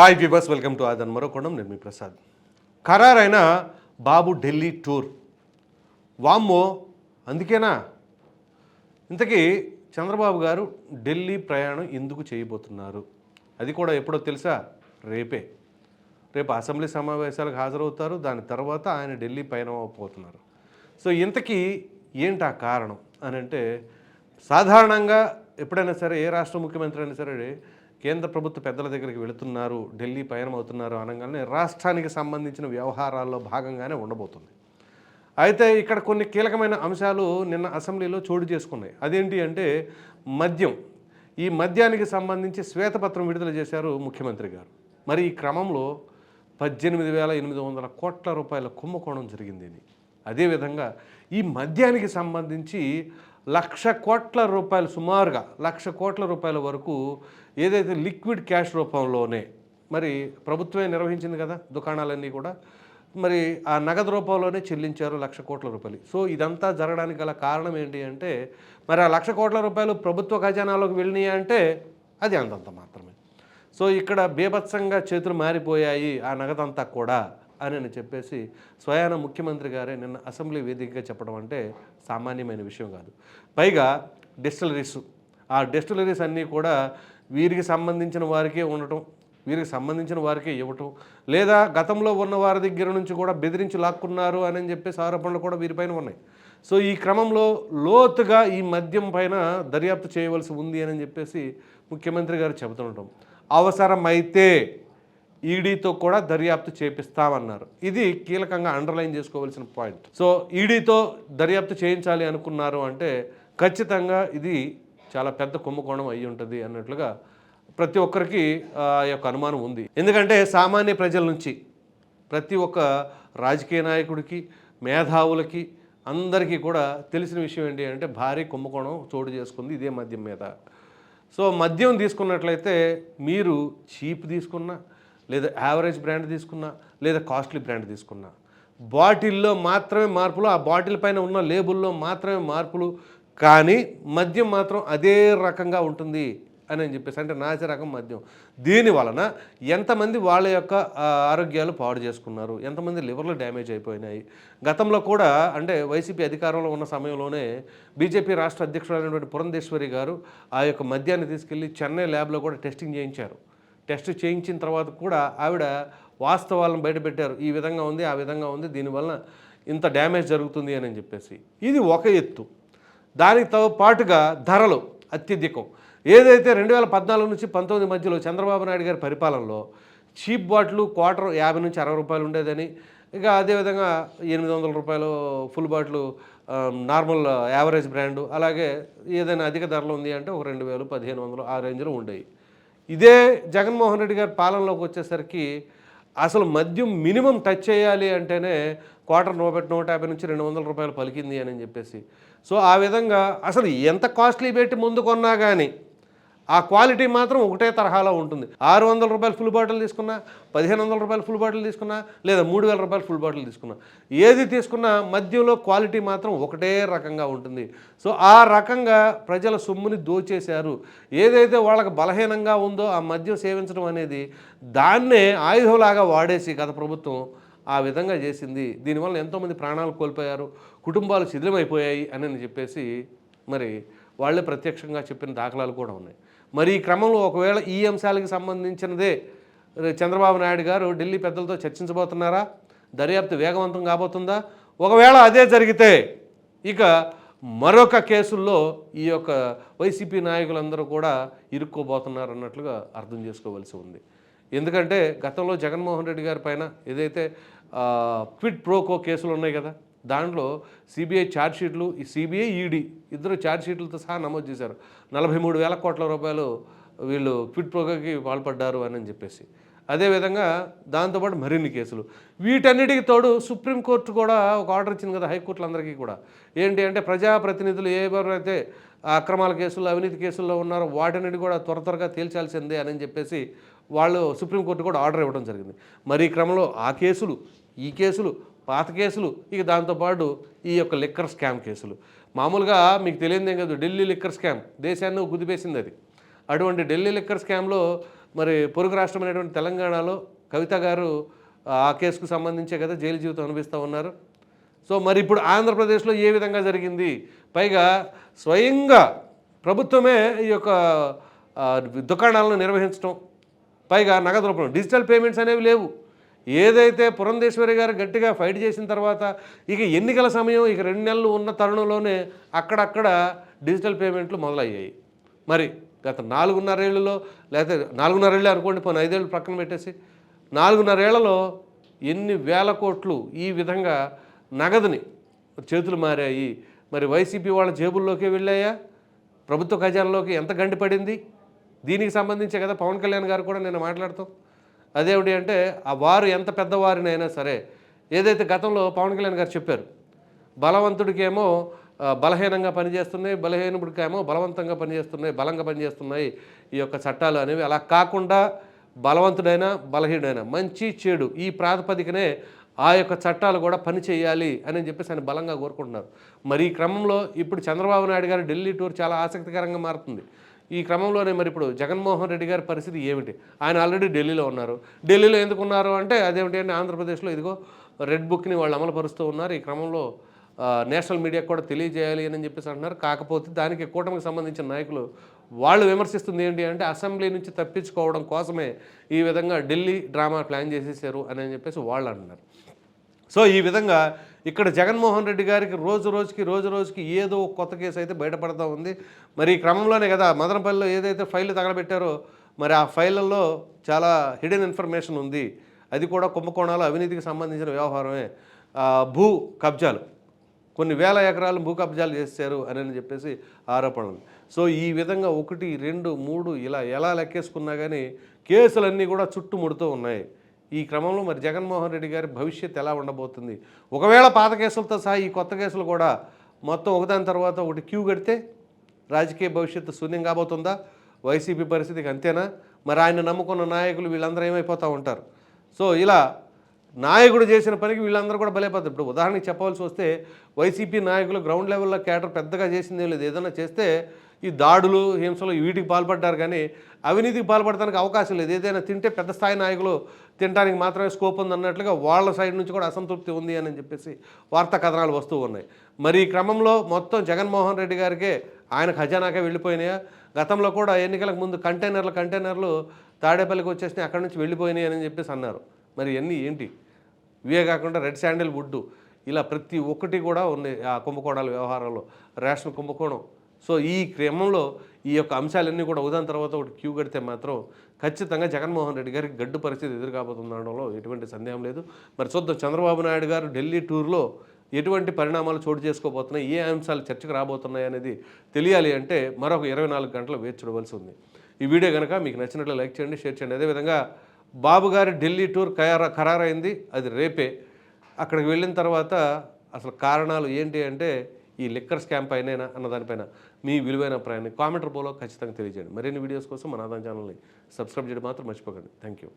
Hi viewers welcome to Aadhan మరోకోణం నేను మీ ప్రసాద్. ఖరారైన బాబు ఢిల్లీ టూర్. వామ్మో అందుకేనా? ఇంతకీ చంద్రబాబు గారు ఢిల్లీ ప్రయాణం ఎందుకు చేయబోతున్నారు? అది కూడా ఎప్పుడో తెలుసా? రేపే. రేపు అసెంబ్లీ సమావేశాలకు హాజరవుతారు. దాని తర్వాత ఆయన ఢిల్లీ పయనం అవబోతున్నారు. సో ఇంతకీ ఏంటి ఆ కారణం? అని అంటే సాధారణంగా ఎప్పుడైనా సరే ఏ రాష్ట్ర ముఖ్యమంత్రి అయినా సరే కేంద్ర ప్రభుత్వ పెద్దల దగ్గరికి వెళుతున్నారు ఢిల్లీ పయనం అవుతున్నారు అనగానే రాష్ట్రానికి సంబంధించిన వ్యవహారాల్లో భాగంగానే ఉండబోతుంది. అయితే ఇక్కడ కొన్ని కీలకమైన అంశాలు నిన్న అసెంబ్లీలో చోటు చేసుకున్నాయి. అదేంటి అంటే మద్యం. ఈ మద్యానికి సంబంధించి శ్వేతపత్రం విడుదల చేశారు ముఖ్యమంత్రి గారు. మరి ఈ క్రమంలో పద్దెనిమిది వేల ఎనిమిది వందల కోట్ల రూపాయల కుంభకోణం జరిగింది అదేవిధంగా ఈ మద్యానికి సంబంధించి లక్ష కోట్ల రూపాయలు సుమారుగా లక్ష కోట్ల రూపాయల వరకు ఏదైతే లిక్విడ్ క్యాష్ రూపంలోనే మరి ప్రభుత్వమే నిర్వహించింది కదా దుకాణాలన్నీ కూడా మరి ఆ నగదు రూపంలోనే చెల్లించారు లక్ష కోట్ల రూపాయలు. సో ఇదంతా జరగడానికి గల కారణం ఏంటి అంటే మరి ఆ లక్ష కోట్ల రూపాయలు ప్రభుత్వ ఖజానాలోకి వెళ్ళినాయి అంటే అది అంతంత మాత్రమే. సో ఇక్కడ బీభత్సంగా చేతులు మారిపోయాయి ఆ నగదంతా కూడా. అని అని చెప్పేసి స్వయాన ముఖ్యమంత్రి గారే నిన్న అసెంబ్లీ వేదికగా చెప్పడం అంటే సామాన్యమైన విషయం కాదు. పైగా డిస్టిలరీస్ ఆ డిస్టిలరీస్ అన్నీ కూడా వీరికి సంబంధించిన వారికే ఉండటం వీరికి సంబంధించిన వారికే ఇవ్వటం లేదా గతంలో ఉన్న వారి దగ్గర నుంచి కూడా బెదిరించి లాక్కున్నారు అని చెప్పేసి ఆరోపణలు కూడా వీరిపైన ఉన్నాయి. సో ఈ క్రమంలో లోతుగా ఈ మద్యం పైన దర్యాప్తు చేయవలసి ఉంది అని చెప్పేసి ముఖ్యమంత్రి గారు చెబుతుండటం. అవసరమైతే ఈడీతో కూడా దర్యాప్తు చేపిస్తామన్నారు. ఇది కీలకంగా అండర్లైన్ చేసుకోవాల్సిన పాయింట్ సో ఈడీతో దర్యాప్తు చేయించాలి అనుకున్నారు అంటే ఖచ్చితంగా ఇది చాలా పెద్ద కుంభకోణం అయి ఉంటుంది అన్నట్లుగా ప్రతి ఒక్కరికి ఆ యొక్క అనుమానం ఉంది. ఎందుకంటే సామాన్య ప్రజల నుంచి ప్రతి ఒక్క రాజకీయ నాయకుడికి మేధావులకి అందరికీ కూడా తెలిసిన విషయం ఏంటి అంటే భారీ కుంభకోణం చోటు చేసుకుంది ఇదే మద్యం మీద. సో మద్యం తీసుకున్నట్లయితే మీరు చీప్ తీసుకున్నా లేదా యావరేజ్ బ్రాండ్ తీసుకున్నా లేదా కాస్ట్లీ బ్రాండ్ తీసుకున్నా. బాటిల్లో మాత్రమే మార్పులు ఆ బాటిల్ పైన ఉన్న లేబుల్లో మాత్రమే మార్పులు కానీ మద్యం మాత్రం అదే రకంగా ఉంటుంది అని అని చెప్పేసి అంటే నాచ రకం మద్యం. దీని వలన ఎంతమంది వాళ్ళ యొక్క ఆరోగ్యాలు పాడు చేసుకున్నారు ఎంతమంది లివర్లు డ్యామేజ్ అయిపోయినాయి. గతంలో కూడా అంటే వైసీపీ అధికారంలో ఉన్న సమయంలోనే బీజేపీ రాష్ట్ర అధ్యక్షుడైనటువంటి పురంధేశ్వరి గారు ఆ యొక్క మద్యాన్ని తీసుకెళ్ళి చెన్నై ల్యాబ్లో కూడా టెస్టింగ్ చేయించారు. టెస్ట్ చేయించిన తర్వాత కూడా ఆవిడ వాస్తవాలను బయటపెట్టారు. ఈ విధంగా ఉంది ఆ విధంగా ఉంది దీనివల్ల ఇంత డ్యామేజ్ జరుగుతుంది అని చెప్పేసి. ఇది ఒక ఎత్తు. దానితో పాటుగా ధరలు అత్యధికం. ఏదైతే రెండు వేల పద్నాలుగు నుంచి పంతొమ్మిది మధ్యలో చంద్రబాబు నాయుడు గారి పరిపాలనలో చీప్ బాటిల్ క్వార్టర్ యాభై నుంచి అరవై రూపాయలు ఉండేదని ఇక అదేవిధంగా ఎనిమిది వందల రూపాయలు full bottle normal average brand అలాగే ఏదైనా అధిక ధరలు ఉంది అంటే ఒక రెండు వేలు పదిహేను వందలు ఆ రేంజ్లో ఉండేవి ఇదే జగన్మోహన్ రెడ్డి గారి పాలనలోకి వచ్చేసరికి అసలు మద్యం మినిమం టచ్ చేయాలి అంటేనే క్వార్టర్ నూట నూట యాభై నుంచి రెండు వందల రూపాయలు పలికింది అని చెప్పేసి. సో ఆ విధంగా అసలు ఎంత కాస్ట్లీ పెట్టి ముందు కొన్నా కానీ ఆ క్వాలిటీ మాత్రం ఒకటే తరహాలో ఉంటుంది. ఆరు వందల రూపాయలు ఫుల్ బాటిల్ తీసుకున్నా పదిహేను వందల రూపాయలు ఫుల్ బాటిల్ తీసుకున్నా లేదా మూడు వేల రూపాయలు ఫుల్ బాటిల్ తీసుకున్నా. ఏది తీసుకున్నా మద్యంలో క్వాలిటీ మాత్రం ఒకటే రకంగా ఉంటుంది. సో ఆ రకంగా ప్రజల సొమ్ముని దోచేశారు. ఏదైతే వాళ్ళకి బలహీనంగా ఉందో ఆ మద్యం సేవించడం అనేది దాన్నే ఆయుధంలాగా వాడేసి గత ప్రభుత్వం ఆ విధంగా చేసింది. దీనివల్ల ఎంతోమంది ప్రాణాలు కోల్పోయారు కుటుంబాలు శిథిలమైపోయాయి అని చెప్పేసి మరి వాళ్ళే ప్రత్యక్షంగా చెప్పిన దాఖలాలు కూడా ఉన్నాయి. మరి ఈ క్రమంలో ఒకవేళ ఈ అంశాలకు సంబంధించినదే చంద్రబాబు నాయుడు గారు ఢిల్లీ పెద్దలతో చర్చించబోతున్నారా? దర్యాప్తు వేగవంతం కాబోతుందా? ఒకవేళ అదే జరిగితే ఇక మరొక కేసుల్లో ఈ యొక్క వైసీపీ నాయకులందరూ కూడా ఇరుక్కోబోతున్నారు అన్నట్లుగా అర్థం చేసుకోవాల్సి ఉంది. ఎందుకంటే గతంలో జగన్మోహన్ రెడ్డి గారి పైన ఏదైతే క్విడ్ ప్రోకో కేసులు ఉన్నాయి కదా దాంట్లో సిబిఐ ఛార్జ్షీట్లు ఈ సిబిఐ ఈడీ ఇద్దరు ఛార్జ్షీట్లతో సహా నమోదు చేశారు. నలభై మూడు వేల కోట్ల రూపాయలు వీళ్ళు ఫిట్ ప్రోకోకి పాల్పడ్డారు అని చెప్పేసి. అదేవిధంగా దాంతోపాటు మరిన్ని కేసులు. వీటన్నిటికి తోడు సుప్రీంకోర్టు కూడా ఒక ఆర్డర్ ఇచ్చింది కదా హైకోర్టులందరికీ కూడా. ఏంటి అంటే ప్రజాప్రతినిధులు ఎవరైతే ఆ అక్రమాల కేసుల్లో అవినీతి కేసుల్లో ఉన్నారో వాటన్నిటి కూడా త్వర త్వరగా తేల్చాల్సిందే అని చెప్పేసి వాళ్ళు సుప్రీంకోర్టు కూడా ఆర్డర్ ఇవ్వడం జరిగింది. మరి ఈ క్రమంలో ఆ కేసులు ఈ కేసులు పాత కేసులు ఇక దాంతోపాటు ఈ యొక్క లిక్కర్ స్కామ్ కేసులు. మామూలుగా మీకు తెలియదేం కాదు ఢిల్లీ లిక్కర్ స్కామ్ దేశాన్ని కుదిపేసింది అది. అటువంటి ఢిల్లీ లిక్కర్ స్కామ్లో మరి పొరుగు రాష్ట్రం అనేటువంటి తెలంగాణలో కవిత గారు ఆ కేసుకు సంబంధించే కదా జైలు జీవితం అనుభవిస్తూ ఉన్నారు. సో మరి ఇప్పుడు ఆంధ్రప్రదేశ్లో ఏ విధంగా జరిగింది? పైగా స్వయంగా ప్రభుత్వమే ఈ యొక్క దుకాణాలను నిర్వహించడం పైగా నగదు రూపంలో. డిజిటల్ పేమెంట్స్ అనేవి లేవు. ఏదైతే పురంధేశ్వరి గారు గట్టిగా ఫైట్ చేసిన తర్వాత ఇక ఎన్నికల సమయం ఇక రెండు నెలలు ఉన్న తరుణంలోనే అక్కడక్కడ డిజిటల్ పేమెంట్లు మొదలయ్యాయి. మరి గత నాలుగున్నరేళ్ళలో లేకపోతే నాలుగున్నరేళ్ళు అనుకోండి పోనీ ఐదేళ్ళు ప్రక్కన పెట్టేసి నాలుగున్నరేళ్ళలో ఎన్ని వేల కోట్లు ఈ విధంగా నగదుని చేతులు మారాయి. మరి వైసీపీ వాళ్ళ జేబుల్లోకి వెళ్ళాయా? ప్రభుత్వ ఖజానాలోకి ఎంత గండి పడింది? దీనికి సంబంధించే కదా పవన్ కళ్యాణ్ గారు కూడా నేను మాట్లాడతాం అదేమిటి అంటే ఆ వారు ఎంత పెద్దవారినైనా సరే ఏదైతే గతంలో పవన్ కళ్యాణ్ గారు చెప్పారు బలవంతుడికేమో బలహీనంగా పనిచేస్తున్నాయి బలహీనుడికేమో బలవంతంగా పనిచేస్తున్నాయి బలంగా పనిచేస్తున్నాయి ఈ యొక్క చట్టాలు అనేవి. అలా కాకుండా బలవంతుడైనా బలహీనుడైనా మంచి చెడు ఈ ప్రాతిపదికనే ఆ యొక్క చట్టాలు కూడా పని చేయాలి అని చెప్పేసి ఆయన బలంగా కోరుకుంటున్నారు. మరి ఈ క్రమంలో ఇప్పుడు చంద్రబాబు నాయుడు గారు ఢిల్లీ టూర్ చాలా ఆసక్తికరంగా మారుతుంది. ఈ క్రమంలోనే మరి ఇప్పుడు జగన్మోహన్ రెడ్డి గారి పరిస్థితి ఏమిటి? ఆయన ఆల్రెడీ ఢిల్లీలో ఉన్నారు. ఢిల్లీలో ఎందుకు ఉన్నారు అంటే అదేమిటి అంటే ఆంధ్రప్రదేశ్లో ఇదిగో రెడ్ బుక్ని వాళ్ళు అమలుపరుస్తూ ఉన్నారు. ఈ క్రమంలో నేషనల్ మీడియాకు కూడా తెలియజేయాలి అని చెప్పేసి అంటున్నారు. కాకపోతే దానికి కూటమికి సంబంధించిన నాయకులు వాళ్ళు విమర్శిస్తుంది ఏంటి అంటే అసెంబ్లీ నుంచి తప్పించుకోవడం కోసమే ఈ విధంగా ఢిల్లీ డ్రామా ప్లాన్ చేసేసారు అని చెప్పేసి వాళ్ళు అంటున్నారు. సో ఈ విధంగా ఇక్కడ జగన్మోహన్ రెడ్డి గారికి రోజు రోజుకి రోజు రోజుకి ఏదో కొత్త కేసు అయితే బయటపడతా ఉంది. మరి ఈ క్రమంలోనే కదా మదనపల్లిలో ఏదైతే ఫైల్ తగలబెట్టారో మరి ఆ ఫైళ్ళల్లో చాలా హిడెన్ ఇన్ఫర్మేషన్ ఉంది. అది కూడా కుంభకోణాలు అవినీతికి సంబంధించిన వ్యవహారమే. భూ కబ్జాలు. కొన్ని వేల ఎకరాలు భూ కబ్జాలు చేశారు అని చెప్పేసి ఆరోపణలు సో ఈ విధంగా ఒకటి రెండు మూడు ఇలా ఎలా లెక్కేసుకున్నా కానీ కేసులన్నీ కూడా చుట్టుముడుతూ ఉన్నాయి. ఈ క్రమంలో మరి జగన్మోహన్ రెడ్డి గారి భవిష్యత్ ఎలా ఉండబోతుంది? ఒకవేళ పాత కేసులతో సహా ఈ కొత్త కేసులు కూడా మొత్తం ఒకదాని తర్వాత ఒకటి క్యూ కడితే రాజకీయ భవిష్యత్తు శూన్యం కాబోతుందా? వైసీపీ పరిస్థితికి అంతేనా? మరి ఆయన నమ్ముకున్న నాయకులు వీళ్ళందరూ ఏమైపోతూ ఉంటారు? సో ఇలా నాయకుడు చేసిన పనికి వీళ్ళందరూ కూడా బలైపోతారు. ఇప్పుడు ఉదాహరణకి చెప్పవలసి వస్తే వైసీపీ నాయకులు గ్రౌండ్ లెవెల్లో కేటర్ పెద్దగా చేసిందేం లేదు. ఏదైనా చేస్తే ఈ దాడులు హింసలు వీటికి పాల్పడ్డారు కానీ అవినీతికి పాల్పడడానికి అవకాశం లేదు. ఏదైనా తింటే పెద్ద స్థాయి నాయకులు తినడానికి మాత్రమే స్కోప్ ఉంది అన్నట్లుగా వాళ్ళ సైడ్ నుంచి కూడా అసంతృప్తి ఉంది అని చెప్పేసి వార్తా కథనాలు వస్తూ ఉన్నాయి. మరి ఈ క్రమంలో మొత్తం జగన్మోహన్ రెడ్డి గారికే ఆయన ఖజానాకే వెళ్ళిపోయినాయా? గతంలో కూడా ఎన్నికలకు ముందు కంటైనర్లు కంటైనర్లు తాడేపల్లికి వచ్చేసినాయి అక్కడి నుంచి వెళ్ళిపోయినాయి అని చెప్పేసి అన్నారు. మరి ఇవన్నీ ఏంటి? ఇవే కాకుండా రెడ్ శాండిల్ వుడ్డు ఇలా ప్రతి ఒక్కటి కూడా ఉన్నాయి ఆ కుంభకోణాల వ్యవహారంలో. రేషన్ కుంభకోణం సో ఈ క్రమంలో ఈ యొక్క అంశాలన్నీ కూడా ఉదాహరణ తర్వాత ఒకటి క్యూ కడితే మాత్రం ఖచ్చితంగా జగన్మోహన్ రెడ్డి గారికి గడ్డు పరిస్థితి ఎదురు కాబోతుందనడంలో ఎటువంటి సందేహం లేదు. మరి చూద్దాం చంద్రబాబు నాయుడు గారు ఢిల్లీ టూర్లో ఎటువంటి పరిణామాలు చోటు చేసుకోబోతున్నాయి ఏ అంశాలు చర్చకు రాబోతున్నాయి అనేది తెలియాలి అంటే మరొక ఇరవై నాలుగు గంటలు వేచి చూడవలసి ఉంది. ఈ వీడియో కనుక మీకు నచ్చినట్లు లైక్ చేయండి షేర్ చేయండి. అదేవిధంగా బాబు గారి ఢిల్లీ టూర్ ఖరార ఖరారైంది అది రేపే. అక్కడికి వెళ్ళిన తర్వాత అసలు కారణాలు ఏంటి అంటే ఈ లిక్కర్ స్కామ్ పైన అన్న దానిపైన మీ విలువైన ప్రయాణాన్ని కామెంట్ రూపంలో ఖచ్చితంగా తెలియజేయండి. మరిన్ని వీడియోస్ కోసం మన ఆదాయం ఛానల్ని సబ్స్క్రైబ్ చేయడం మాత్రం మర్చిపోకండి. Thank you